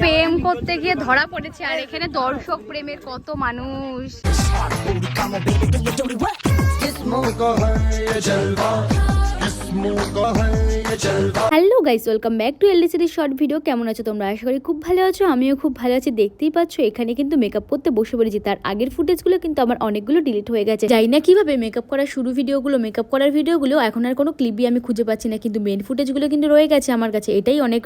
প্রেম করতে গিয়ে ধরা পড়েছে, আর এখানে দর্শক প্রেমের কত মানুষ। Hello guys welcome back to L D C D short video কেমন আছো তোমরা? আশা করি খুব ভালো আছো, আমিও খুব ভালো আছি, দেখতেই পাচ্ছ। এখানে কিন্তু মেকআপ করতে বসে পড়েছি, তার আগের ফুটেজগুলো কিন্তু আমার অনেকগুলো ডিলিট হয়ে গেছে। যাই না কীভাবে মেকআপ করার শুরু ভিডিওগুলো মেকআপ করার ভিডিওগুলো এখন আর কোনো ক্লিপই আমি খুঁজে পাচ্ছি না, কিন্তু মেন ফুটেজগুলো কিন্তু রয়ে গেছে আমার কাছে, এটাই অনেক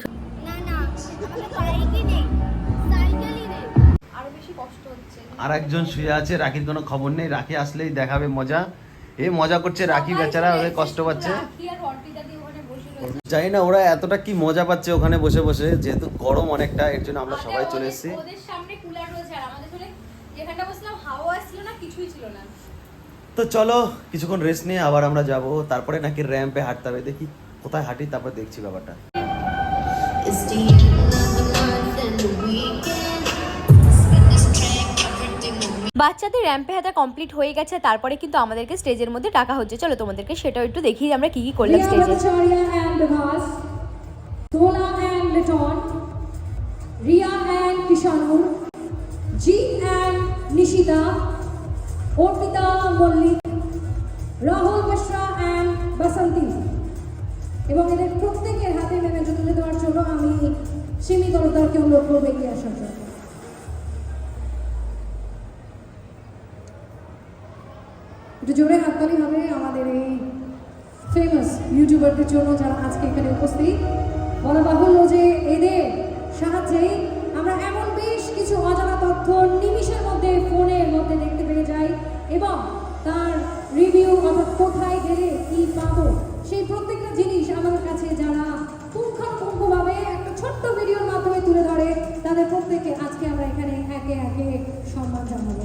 আর একজন শুয়ে আছে রাখির কোনো খবর নেই। রাখি আসলেই দেখাবে মজা। এ মজা করছে রাখি বেচারা ওদের কষ্ট পাচ্ছে। জানি না ওরা এতটা কি মজা পাচ্ছে ওখানে বসে বসে যেহেতু গরম অনেকটা এর জন্য আমরা সবাই চলে এসেছি। ওদের সামনে কুলার রয়েছে আর আমাদের চলে যেখানটা বসলাম হাওয়া আসছিল না কিছুই ছিল না। তো চলো কিছুক্ষণ রেস্ট নিয়ে আবার আমরা যাব। তারপরে নাকি র্যাম্পে হাঁটতে হবে। দেখি কোথায় হাঁটি তারপর দেখছি ব্যাপারটা। বাচ্চাদের র্যাম্পে হাতা কমপ্লিট হয়ে গেছে তারপরে কিন্তু আমাদেরকে স্টেজের মধ্যে ডাকা হচ্ছে। চলো তোমাদেরকে সেটাও একটু দেখি আমরা কি কি করলাম স্টেজে Riya and Kishanur, Jeet and Nishita, Orpita Mollik, Rahul Mishra and Basanti. এবং এদের প্রত্যেকের হাতে মেমেন্টো তুলে দেওয়ার জন্য আমি সিমি তরতারকে অনুরোধ করব এগিয়ে আসার জন্য। একটু জোরে হাততালি হবে আমাদের এই ফেমাস ইউটিউবারদের জন্য যারা আজকে এখানে উপস্থিত। বলা বাহুল্য যে এদের সাহায্যেই আমরা এমন বেশ কিছু অজানা তথ্য নিমিষের মধ্যে, ফোনের মধ্যে দেখতে পেয়ে যাই এবং তার রিভিউ অর্থাৎ কোথায় গেলে কি পাবো সেই প্রত্যেকটা জিনিস আমাদের কাছে যারা পুঙ্খানুপুঙ্খভাবে একটা ছোট্ট ভিডিওর মাধ্যমে তুলে ধরে, তাদের প্রত্যেককে আজকে আমরা এখানে একে একে সম্মান জানাব।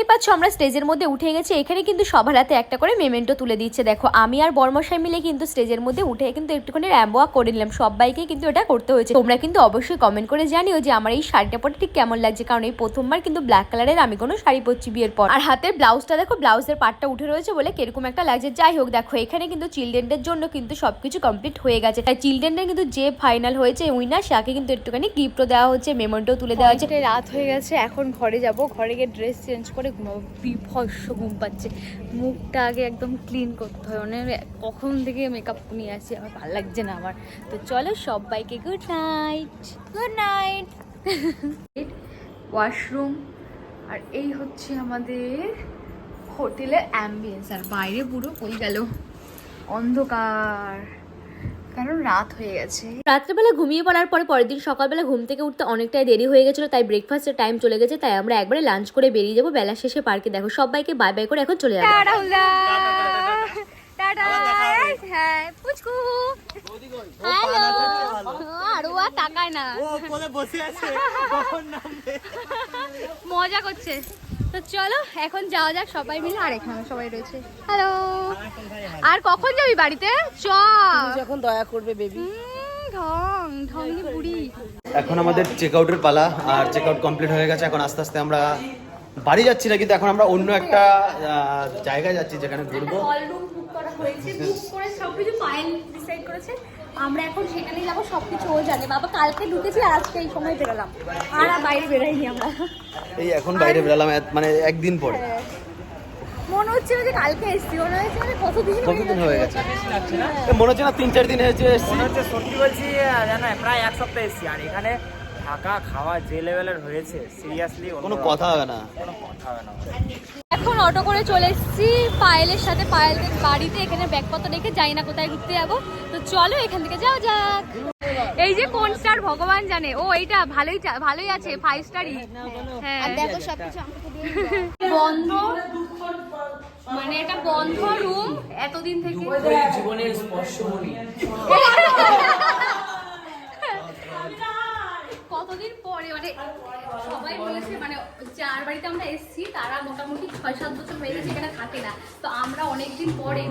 দেখতেই পাচ্ছ আমরা স্টেজের মধ্যে উঠে গেছি, এখানে কিন্তু সবার হাতে একটা করে মেমেন্টো তুলে দিচ্ছে। দেখো, আমি আর বর্মশাই মিলে কিন্তু স্টেজের মধ্যে উঠে কিন্তু একটুখানি র্যাম্বোয়া করে নিলাম। সবাইকে কিন্তু এটা করতে হয়েছে। তোমরা কিন্তু অবশ্যই কমেন্ট করে জানিও যে আমার এই শাড়িটা পরে ঠিক কেমন লাগছে, কারণ এই প্রথমবার কিন্তু ব্ল্যাক কালারের আমি কোনো শাড়ি পরছি বিয়ের পর। আর হাতের ব্লাউজটা দেখো ব্লাউজের পাটটা উঠে রয়েছে বলে কীরকম একটা লাগছে। যাই হোক, দেখো, এখানে কিন্তু চিলড্রেনদের জন্য কিন্তু সবকিছু কমপ্লিট হয়ে গেছে। তাই চিলড্রেনদের কিন্তু যে ফাইনাল হয়েছে উইনার সাকে কিন্তু একটুখানি গিফটও দেওয়া হচ্ছে মেমেন্টো তুলে দেওয়া হচ্ছে। রাত হয়ে গেছে, এখন ঘরে যাব। ঘরে গিয়ে ড্রেস চেঞ্জ করে ঘুমাবো বিভৎস ঘুম পাচ্ছে। মুখটা আগে একদম ক্লিন করতে হয়। মানে কখন থেকে মেকআপ নিয়ে আসি, আমার ভালো লাগছে না আমার। তো চলো সবাইকে good night good night washroom আর এই হচ্ছে আমাদের হোটেলের অ্যাম্বিয়েন্স আর বাইরে পুরো ওই গেল। অন্ধকার। কারণ রাত হয়ে গেছে। রাত্রেবেলা ঘুমিয়ে পড়ার পরে পরের দিন সকালবেলা ঘুম থেকে উঠতে অনেকটাই দেরি হয়ে গেছিল তাই ব্রেকফাস্টের টাইম চলে গেছে তাই আমরা একবারে লাঞ্চ করে বেরিয়ে যাব বেলা শেষে পার্কে দেখো সবাইকে বাই বাই করে এখন চলে যাব। টাটা টাটা হ্যাঁ মজা করছে। তো চলো এখন যাওয়া যাক সবাই মিলে। আর এখানে সবাই রয়েছে। হ্যালো আর কখন যাবি বাড়িতে? চ যখন দয়া করবে বেবি এখন আমাদের চেক আউটের পালা আর চেক আউট কমপ্লিট হয়ে গেছে। এখন আস্তে আস্তে আমরা বাড়ি যাচ্ছি না কিন্তু এখন আমরা অন্য একটা জায়গায় যাচ্ছি যেখানে ঘুরবো। হল রুম বুক করা হয়েছে বুক করে সবকিছু পায়েল ডিসাইড করেছে। আমরা এখন সেখানেই যাব সবকিছু ও জানে। বাবা কালকে ঢুকেছি আর আজকে এই সময় বেরোলাম। আর আর বাইরে বেরোয়নি আমরা। এই এখন বাইরে বেরোলাম মানে একদিন পরে। মনে হচ্ছে যে কালকে এসছি মনে হচ্ছে মানে কতদিন কতদিন হয়ে গেছে? মনে হচ্ছে না তিন চার দিন হয়েছে এসছি। মনে হচ্ছে সত্যি বলছি জানো প্রায় এক সপ্তাহ এসেছি। আর এখানে থাকা খাওয়া যে লেভেলের হয়েছে সিরিয়াসলি কোনো কথা হবে না। কোনো কথা হবে না। এখন অটো করে চলে এসেছি পায়েলের সাথে। পায়েলদের বাড়িতে এখানে ব্যাগপত্র রেখে যাই না কোথায় ঘুরতে যাব। তো চলো এখান থেকে যাওয়া যাক। এই যে কোন স্টার ভগবান জানে? ও এইটা ভালোই চা- ভালোই আছে ফাইভ স্টারই হ্যাঁ। দেখো সবকিছু বন্ধ। মানে এটা বন্ধ রুম এতদিন থেকে। জীবনের স্পর্শমণি। কত কতদিন পরে? মানে সবাই বলেছে মানে যার বাড়িতে আমরা এসেছি তারা মোটামুটি ছয় সাত বছর হয়ে গেছে এখানে থাকে না। তো আমরা অনেকদিন পরে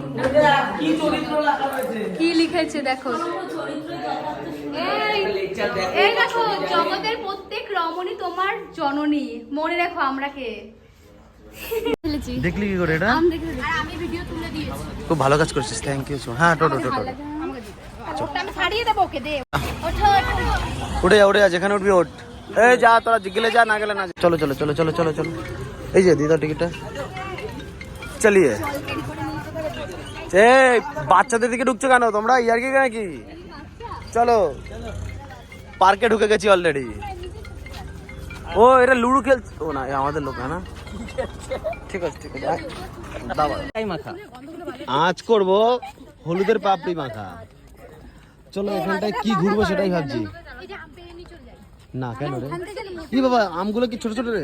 কি লিখেছে দেখো? এই এই দেখো জগতের প্রত্যেক রমণী তোমার জননী। মনে রাখো আমরা কে। দেখলি কি করে এটা? আম দেখে আর আমি ভিডিও তুলে দিয়েছি। খুব ভালো কাজ করছিস থ্যাংক ইউ হ্যাঁ টোটো টোটো আমি ছাড়িয়ে দেবো ওকে দে। ওঠো ওঠো। উঠে যা উঠে যা, যেখানে উঠবি ওঠ। এই যা, তোরা গেলে যা, না গেলে না চলো চলো চলো চলো চলো চলো। এই যে, দিদা টিকিটটা। চালিয়ে। এই, বাচ্চাদের দিকে ঢুকছো কেন? তোমরা ইয়ার কি নাকি? চলো। পার্কে ঢুকে গেছি অলরেডি ও এটা লুডো খেল ও না, এ আমাদের লোক না? ঠিক আছে ঠিক আছে। দাও। আজ করব হলুদের পাপড়ি মাখা। চলো, এখানটায় কি ঘুরবো সেটাই ভাবছি। না কেন রে? কি বাবা আমগুলো কি ছোট ছোট রে?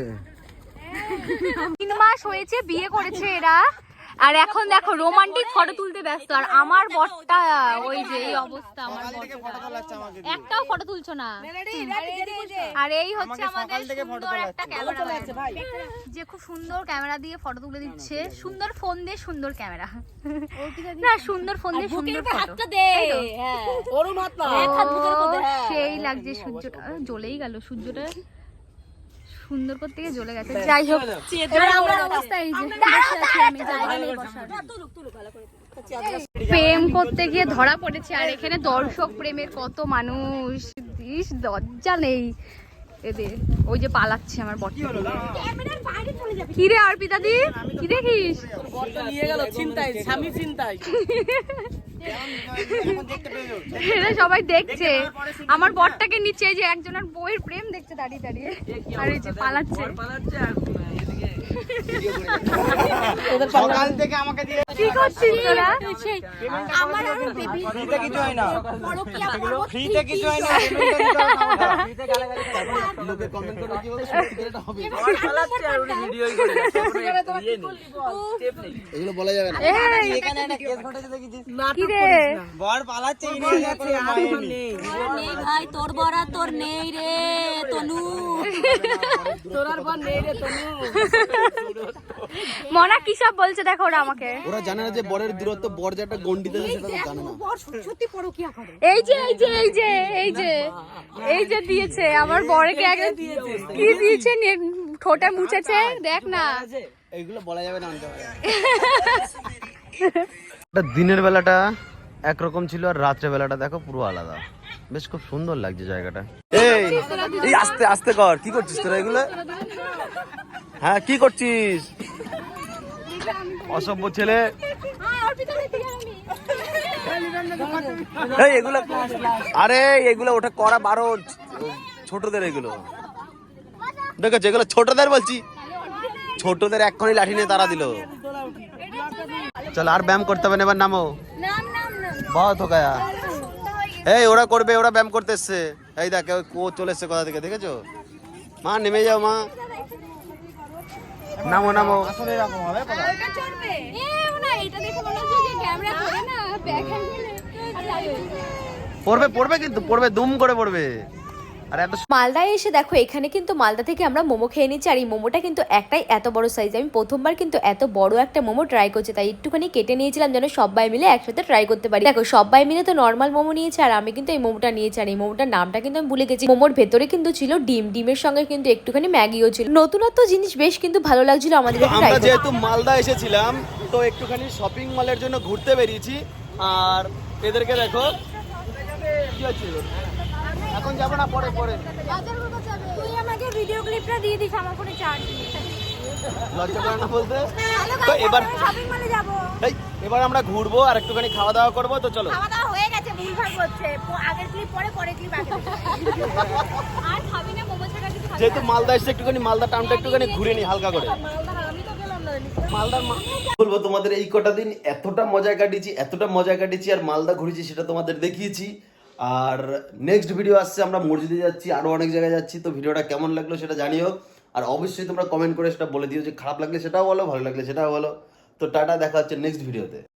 তিন মাস হয়েছে বিয়ে করেছে এরা। আর এখন দেখো রোমান্টিক ফটো তুলতে ব্যস্ত। আর আমার বরটা ওই যে এই অবস্থা আমার একটাও ফটো তুলছো না? আর এই হচ্ছে আমাদের সুন্দর একটা ক্যামেরা যে খুব সুন্দর ক্যামেরা দিয়ে ফটো তুলে দিচ্ছে। সুন্দর ফোন দিয়ে সুন্দর ক্যামেরা না সুন্দর ফোন দিয়ে সুন্দর ফটো সেই লাগছে সূর্যটা। জ্বলেই গেল সূর্যটা। সুন্দর করতে গিয়ে জ্বলে গেছে। যাই হোক আর আমার অবস্থা এই যে আমি জায়গা নেই বসার প্রেম করতে গিয়ে ধরা পড়েছে আর এখানে দর্শক প্রেমের কত মানুষ ইস দরজা নেই এদের। ওই যে পালাচ্ছে আমার বট কি রে অর্পিতা দি কি দেখিস? এরা সবাই দেখছে। আমার বরটাকে নিচে যে একজনের বইয়ের প্রেম দেখছে দাঁড়িয়ে দাঁড়িয়ে। আর এই যে পালাচ্ছে। সকাল থেকে আমাকে দিয়ে কি করছিস তোরা? ফ্রিতে কিছু হয় না। ফ্রিতে কিছু হয় না। ফ্রিতে গালাগালি লোকে কমেন্ট করে কি সত্যি এটা হবে। ভিডিওই করে এগুলো বলা যাবে না। এখানে একটা কেস ঘটেছে দেখেছিস কি রে বর পালাচ্ছে আর নেই। ভাই তোর বড়া তোর নেই রে তনু। মনা কি সব বলছে দেখো ওরা আমাকে। ওরা জানে না যে বরের দূরত্ব বর যে একটা গন্ডিতে আছে সেটা তো জানে না। এই যে এই যে এই যে এই যে এই যে দিয়েছে আমার বরকে আগে কি দিয়েছে? নে- ঠোঁটে মুছেছে? দেখ না। এইগুলো বলা যাবে না আনতে দিনের বেলাটা একরকম ছিল আর রাত্রে বেলাটা দেখো পুরো আলাদা। বেশ খুব সুন্দর লাগছে জায়গাটা। এই এই আস্তে আস্তে কর। কি করছিস তোরা এগুলো? হ্যাঁ কি করছিস? অসভ্য ছেলে। এগুলো আরে এগুলো ওটা করা বারো ছোটদের এগুলো। দেখেছ এগুলো ছোটদের বলছি। ছোটদের এক্ষুনি লাঠি নিয়ে তারা দিল। চল আর ব্যায়াম করতে হবে না এবার নামো। বহ হোক এই ওরা করবে ওরা ব্যায়াম করতে এসছে এই দেখ ও চলে এসছে কোথা থেকে দেখেছ? মা নেমে যাও মা। নামো নামো। আসলে এরকম হবে পড়বে পড়বে কিন্তু পড়বে দুম করে পড়বে। আর এত মালদায় এসে দেখো এখানে কিন্তু মালদা থেকে আমরা মোমো খেয়ে নিচ্ছি আর এই মোমোটা কিন্তু একটাই এত বড় সাইজ আমি প্রথমবার কিন্তু এত বড় একটা মোমো ট্রাই করছি তাই একটুখানি কেটে নিয়েছিলাম যেন সবাই মিলে একসাথে ট্রাই করতে পারি। দেখো সবাই মিলে তো নর্মাল মোমো নিয়েছে আর আমি কিন্তু এই মোমোটা নিয়েছি আর এই মোমোটার নামটা কিন্তু আমি ভুলে গেছি। মোমোর ভেতরে কিন্তু ছিল ডিম ডিমের সঙ্গে কিন্তু একটুখানি ম্যাগিও ছিল। নতুনত্ব জিনিস বেশ কিন্তু ভালো লাগছিল আমাদের আমরা যেহেতু মালদা এসেছিলাম তো একটুখানি শপিং মলের জন্য ঘুরতে বেরিয়েছি আর এদেরকে দেখো কি? এখন যাব না পরে পরে। তুই আমাকে ভিডিও ক্লিপটা দিয়ে দিস আমার ফোনে চার্জ লজ্জা করে না বলতে? তো এবার শপিং মলে যাব। এই, এবার আমরা ঘুরবো আর একটুখানি খাওয়া দাওয়া করব তো চলো। খাওয়া দাওয়া হয়ে গেছে ভুলভাল করছে। আগের ক্লিপ পরে পরে ক্লিপ আগে আর খাবি না মোমো ছাড়া কিছু যেহেতু মালদা এসে একটুখানি মালদা টাউনটা একটুখানি ঘুরে নি হালকা করে। আমি তো গেলাম না। মালদার বলব তোমাদের এই কটা দিন এতটা মজা কাটিয়েছি এতটা মজা কাটিয়েছি আর মালদা ঘুরেছি সেটা তোমাদের দেখিয়েছি। আর নেক্সট ভিডিও আসছে, আমরা মসজিদে যাচ্ছি আরও অনেক জায়গায় যাচ্ছি, তো ভিডিওটা কেমন লাগল সেটা জানিও। আর অবশ্যই তোমরা কমেন্ট করে সেটা বলে দিও, যে খারাপ লাগলে সেটাও বলো, ভালো লাগলে সেটাও বলো। তো টাটা, দেখা হচ্ছে নেক্সট ভিডিওতে